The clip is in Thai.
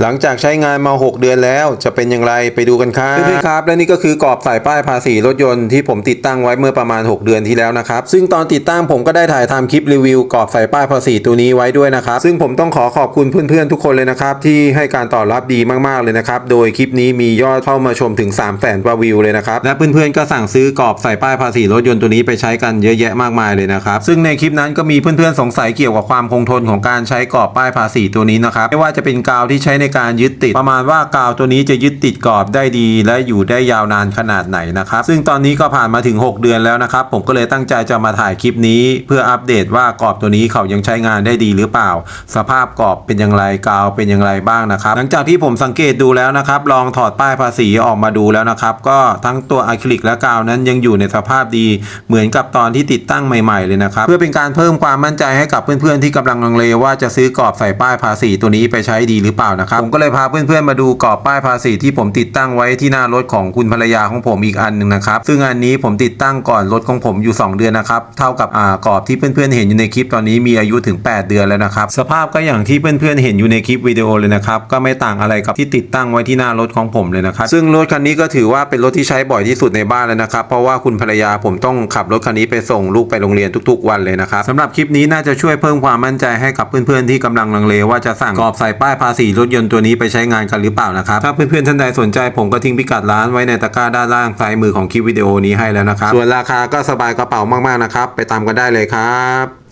หลังจากใช้งานมา 6 เดือนแล้วจะเป็นอย่างไรไปดูกันครับเพื่อนๆครับและนี่ก็คือกรอบใส่ป้ายภาษีรถยนต์ที่ผมติดตั้งไว้เมื่อประมาณ 6 เดือนที่แล้วนะครับซึ่งตอนติดตั้งผมก็ได้ถ่ายทำคลิปรีวิวกรอบใส่ป้ายภาษีตัวนี้ไว้ด้วยนะครับซึ่งผมต้องขอขอบคุณเพื่อนๆทุกคนเลยนะครับที่ให้การตอบรับดีมากๆเลยนะครับโดยคลิปนี้มียอดเข้ามาชมถึง 3 0 0 0 0 0กว่าวิวเลยนะครับและเพื่อนๆก็สั่งซื้อกรอบใส่ป้ายภาษีรถยนต์ตัวนี้ไปใช้กันเยอะแยะมากมายเลยนะครับซึ่งในคลิปนั้นก็มีเพื่อนๆสงสัยเกี่ยวกับความคงทนของการใช้กรอบป้ายภาษีตัวนี้นะครับไม่ว่าจะเป็นกาวที่ใช้ในการยึดติด ประมาณว่ากาวตัวนี้จะยึดติดกรอบได้ดี และอยู่ได้ยาวนานขนาดไหนนะครับซึ่งตอนนี้ก็ผ่านมาถึง 6 เดือนแล้วนะครับ ผมก็เลยตั้งใจจะมาถ่ายคลิปนี้ เพื่ออัปเดตว่ากรอบตัวนี้เขายังใช้งานได้ดีหรือเปล่า สภาพกรอบเป็นอย่างไรกาวเป็นอย่างไรบ้างนะครับ หลังจากที่ผมสังเกตดูแล้วนะครับ ลองถอดป้ายภาษีออกมาดูแล้วนะครับ ก็ทั้งตัวอะคริลิกและกาวนั้นยังอยู่ในสภาพดี เหมือนกับตอนที่ติดตั้งใหม่ๆเลยนะครับ เพื่อเป็นการเพิ่มความมั่นใจให้กับเพื่อนๆที่กำลังลังเลว่าจะซื้อกรอบใส่ป้ายภาษีตัวนี้ไปใช้ดีหรือเปล่านะครับผมก็เลยพาเพื่อนๆมาดูกรอบป้ายภาษีที่ผมติดตั้งไว้ที่หน้ารถของคุณภรรยาของผมอีกอันหนึ่งนะครับซึ่งอันนี้ผมติดตั้งก่อนรถของผมอยู่ 2 เดือนนะครับเท่ากับอ่ากรอบที่เพื่อนๆเห็นอยู่ในคลิปตอนนี้มีอายุถึง 8 เดือนแล้วนะครับสภาพก็อย่างที่เพื่อนๆเห็นอยู่ในคลิปวิดีโอเลยนะครับก็ไม่ต่างอะไรกับที่ติดตั้งไว้ที่หน้ารถของผมเลยนะครับซึ่งรถคันนี้ก็ถือว่าเป็นรถที่ใช้บ่อยที่สุดในบ้านเลยนะครับเพราะว่าคุณภรรยาผมต้องขับรถคันนี้ไปส่งลูกไปโรงเรียนทุก ๆ วันเลยนะครับสำหรับคลิปนี้น่าจะช่วยเพิ่มความมั่นใจให้กับเพื่อนๆที่กำลังลังเลว่าจะสั่งกรอบใส่ป้ายภาษีรถยนต์ตัวนี้ไปใช้งานกันหรือเปล่านะครับ ถ้าเพื่อนๆท่านใดสนใจผมก็ทิ้งพิกัดร้านไว้ในตะกร้าด้านล่างซ้ายมือของคลิปวิดีโอนี้ให้แล้วนะครับ ส่วนราคาก็สบายกระเป๋ามากๆนะครับ ไปตามกันได้เลยครับ